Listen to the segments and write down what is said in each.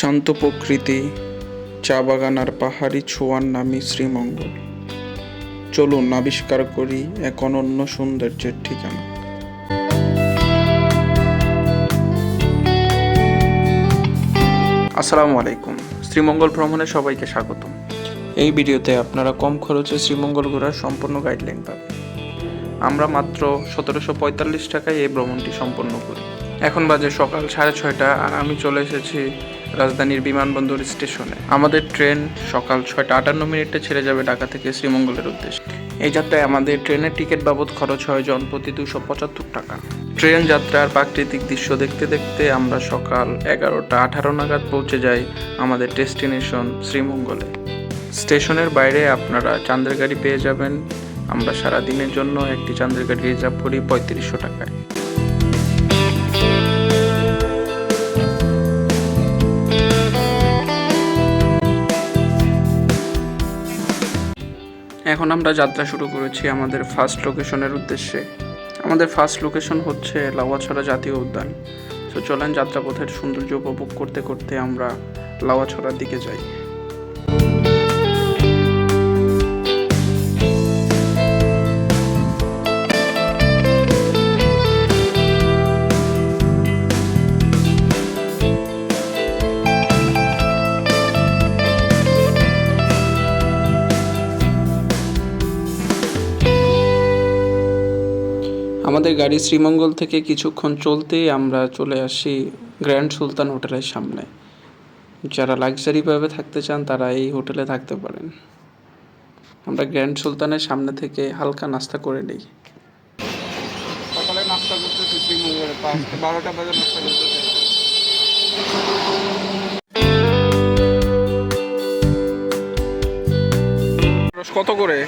শান্ত প্রকৃতি, চা বাগান আর পাহাড়ি ছোঁয়ার নামই শ্রীমঙ্গল। চলুন আবিষ্কার করি এক অনন্য সৌন্দর্যের ঠিকানা। আসসালামু আলাইকুম। শ্রীমঙ্গল ভ্রমণে সবাইকে স্বাগতম। এই ভিডিওতে আপনারা কম খরচে শ্রীমঙ্গল ঘোরার সম্পূর্ণ গাইডলাইন পাবেন। আমরা মাত্র সতেরোশো পঁয়তাল্লিশ টাকায় এই ভ্রমণটি সম্পন্ন করি। এখন বাজে সকাল সাড়ে ছয়টা আর আমি চলে এসেছি রাজধানীর বিমানবন্দর স্টেশনে। আমাদের ট্রেন সকাল ছয়টা আটান্ন মিনিটে ছেড়ে যাবে ঢাকা থেকে শ্রীমঙ্গলের উদ্দেশ্যে। এই যাত্রায় আমাদের ট্রেনের টিকিট বাবদ খরচ হয় জনপ্রতি দুশো পঁচাত্তর টাকা। ট্রেন যাত্রার প্রাকৃতিক দৃশ্য দেখতে দেখতে আমরা সকাল এগারোটা আঠারো নাগাদ পৌঁছে যাই আমাদের ডেস্টিনেশন শ্রীমঙ্গলে। স্টেশনের বাইরে আপনারা চাঁদের গাড়ি পেয়ে যাবেন। আমরা সারা দিনের জন্য একটি চাঁদের গাড়ি রিজার্ভ করি পঁয়ত্রিশশো টাকায়। এখন আমরা যাত্রা শুরু করেছি আমাদের ফার্স্ট লোকেশনের উদ্দেশ্যে। আমাদের ফার্স্ট লোকেশন হচ্ছে লাওয়াছড়া জাতীয় উদ্যান। তো চলেন যাত্রাপথের সৌন্দর্য উপভোগ করতে করতে আমরা লাওয়াছড়ার দিকে যাই। গাড়ি শ্রীমঙ্গল থেকে কিছুক্ষণ চলতেই আমরা চলে আসি গ্র্যান্ড সুলতান হোটেলের সামনে। যারা লাক্সারিভাবে থাকতে চান, তারা এই হোটেলে থাকতে পারেন। আমরা গ্র্যান্ড সুলতানের সামনে থেকে হালকা নাস্তা করে নিই। নাস্তা বারোটা কত করে?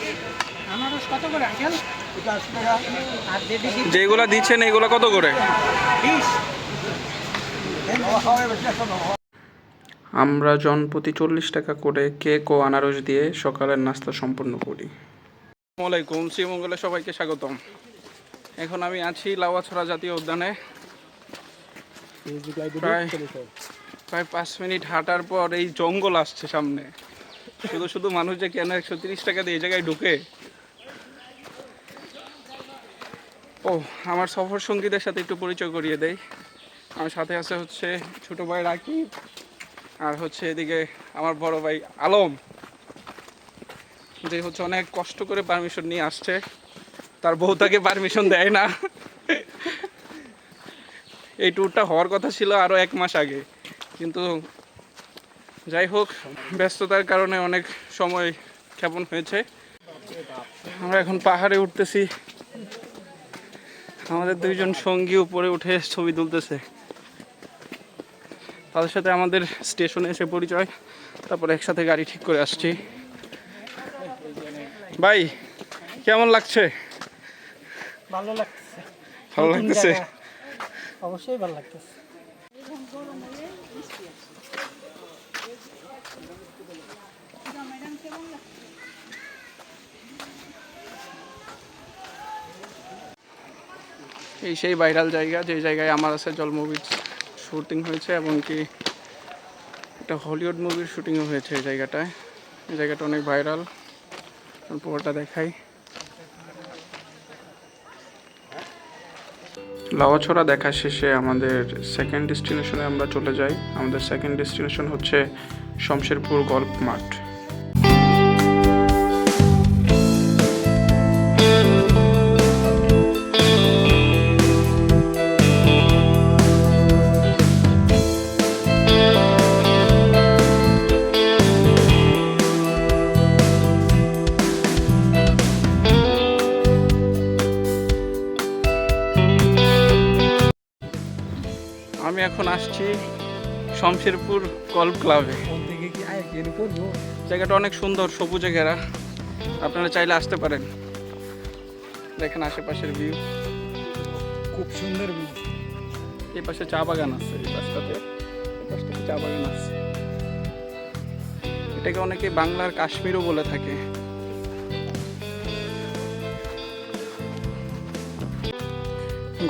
যেগুলা দিচ্ছেন এগুলো কত করে? আমরা জনপ্রতি চল্লিশ টাকা করে কেক ও আনারস দিয়ে সকালের নাস্তা সম্পন্ন করি। আসসালামাইকুম শ্রীমঙ্গলে সবাইকে স্বাগতম। এখন আমি আছি লাওয়াছড়া জাতীয় উদ্যানে। প্রায় প্রায় পাঁচ মিনিট হাঁটার পর এই জঙ্গল আসছে সামনে। শুধু শুধু মানুষ যে কেন একশো তিরিশ টাকা দিয়ে এই জায়গায় ঢুকে? ও আমার সফর সঙ্গীদের সাথে একটু পরিচয় করিয়ে দেই। আমার সাথে আছে হচ্ছে ছোট ভাই রাকিব আর হচ্ছে এদিকে আমার বড় ভাই আলম। যে হচ্ছে অনেক কষ্ট করে পারমিশন নিয়ে আসছে। তার বউ তাকে পারমিশন দেয় না। এই ট্যুরটা হওয়ার কথা ছিল আরও এক মাস আগে। কিন্তু যাই হোক, ব্যস্ততার কারণে অনেক সময় ক্ষেপণ হয়েছে। আমরা এখন পাহাড়ে উঠতেছি। আমাদের দুইজন সঙ্গী উপরে উঠে ছবি তুলতেছে। তাদের সাথে আমাদের স্টেশনে এসে পরিচয় তারপরে একসাথে গাড়ি ঠিক করে আসছি। ভাই কেমন লাগছে? ভালো লাগছে। ভালো লাগতেছে? অবশ্যই ভালো লাগতেছে। এই সেই ভাইরাল জায়গা, যে জায়গায় আমার আছে জল মুভির শুটিং হয়েছে এবং কি একটা হলিউড মুভির শুটিংও হয়েছে এই জায়গাটায়। এই জায়গাটা অনেক ভাইরাল পুরোটা দেখাই। লাওয়াছড়া দেখা শেষে আমাদের সেকেন্ড ডেস্টিনেশনে আমরা চলে যাই। আমাদের সেকেন্ড ডেস্টিনেশন হচ্ছে শমশেরপুর গল্ফ মাঠ। এখন আসছি শমশেরপুর গল্ফ ক্লাবে জায়গাটা অনেক সুন্দর সবুজে ঘেরা। আপনারা চাইলে আসতে পারেন। দেখেন আশেপাশের ভিউ খুব সুন্দর ভিউ এই পাশে চা বাগান আছে এই পাশটাতে। এই পাশটাতে চা বাগান আছে। এটাকে অনেকে বাংলার কাশ্মীরও বলে থাকে।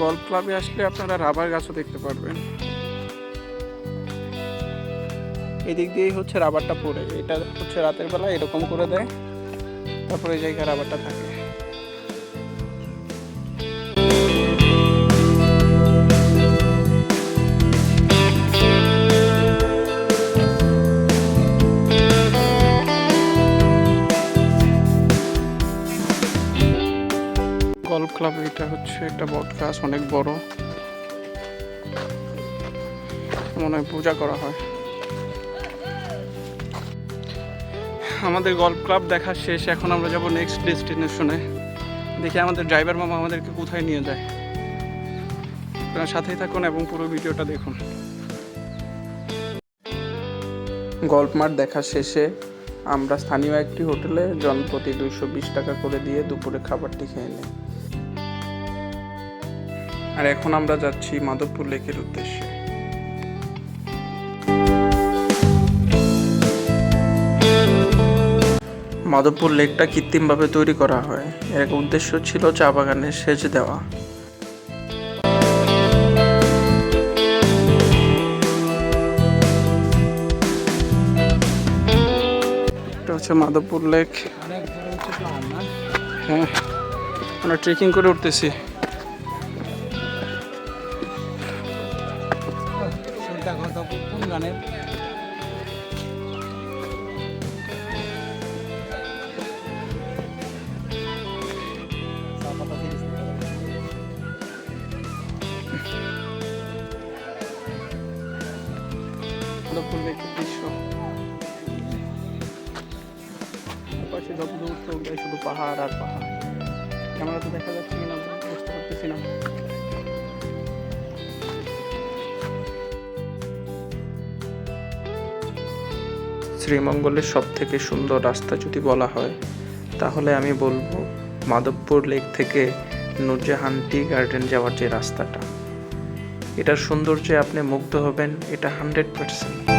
গল্ফ ক্লাবে আসলে আপনারা রাবার গাছও দেখতে পারবেন। এদিক দিয়েই হচ্ছে রাবারটা পড়ে। এটা হচ্ছে রাতের বেলা, এরকম করে দেয়। তারপরে এই জায়গায় রাবারটা থাকে। গল্ফ ক্লাব এটা হচ্ছে একটা বট গাছ অনেক বড়। মনে হয় পূজা করা হয়। আমাদের গল্ফ ক্লাব দেখা শেষ, এখন আমরা যাব নেক্সট ডেস্টিনেশনে দেখি আমাদের ড্রাইভার মামা আমাদেরকে কোথায় নিয়ে যায়। আপনারা সাথেই থাকুন এবং পুরো ভিডিওটা দেখুন। গল্ফ মাঠ দেখা শেষে আমরা স্থানীয় একটি হোটেলে জনপ্রতি দুইশো বিশ টাকা করে দিয়ে দুপুরে খাবারটি খেয়ে নিই। আর এখন আমরা যাচ্ছি মাধবপুর লেকের উদ্দেশ্যে। মাধবপুর লেকটা কৃত্রিমভাবে তৈরি করা হয়। এর উদ্দেশ্য ছিল চা বাগানে সেচ দেওয়া। এটা হচ্ছে মাধবপুর লেক। হ্যাঁ আমরা ট্রেকিং করে উঠতেছি। আর পাহাড় ক্যামেরা তো দেখা যাচ্ছে কিনা, বুঝতে পারতেছি না। শ্রীমঙ্গলের সব থেকে সুন্দর রাস্তা যদি বলা হয়, তাহলে আমি বলব মাধবপুর লেক থেকে নুরজাহান টি গার্ডেন যাওয়ার যে রাস্তাটা। এটার সৌন্দর্যে আপনি মুগ্ধ হবেন, এটা হান্ড্রেড পার্সেন্ট।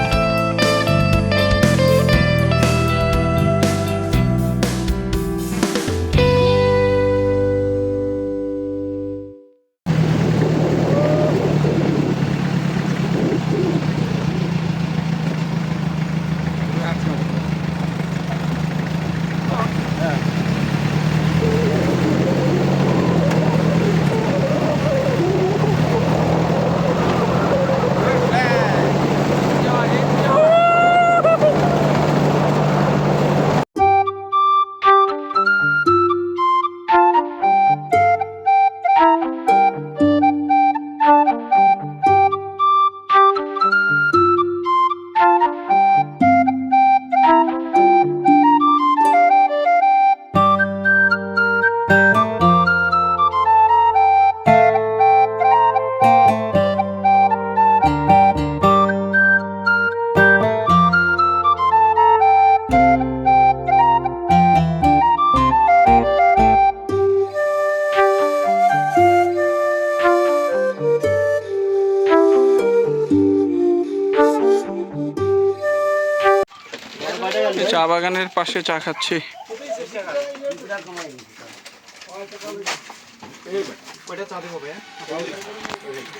বাগানের পাশে চা খাচ্ছি।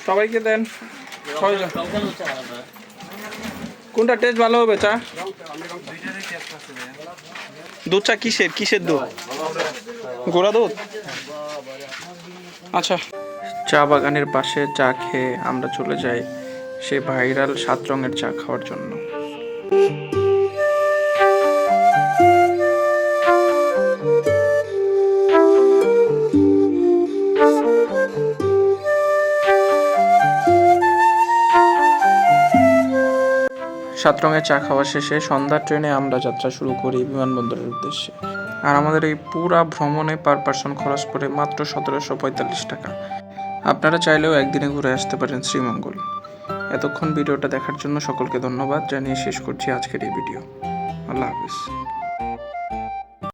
সবাইকে দেন। কোনটা টেস্ট ভালো হবে চা? দুধ চা কিসের? কিসের দুধ? গোড়া দুধ? আচ্ছা। চা বাগানের পাশে চা খেয়ে আমরা চলে যাই সে ভাইরাল সাত রঙের চা খাওয়ার জন্য। সাত রঙের চা খাওয়া শেষে সন্ধ্যার ট্রেনে আমরা যাত্রা শুরু করি বিমানবন্দরের উদ্দেশ্যে। আর আমাদের এই পুরা ভ্রমণে পার পার্সন খরচ পড়ে মাত্র সতেরোশো পঁয়তাল্লিশ টাকা। আপনারা চাইলেও একদিনে ঘুরে আসতে পারেন শ্রীমঙ্গল। এতক্ষণ ভিডিওটা দেখার জন্য সকলকে ধন্যবাদ। জানিয়ে শেষ করছি আজকের এই ভিডিও। আল্লাহ হাফিজ।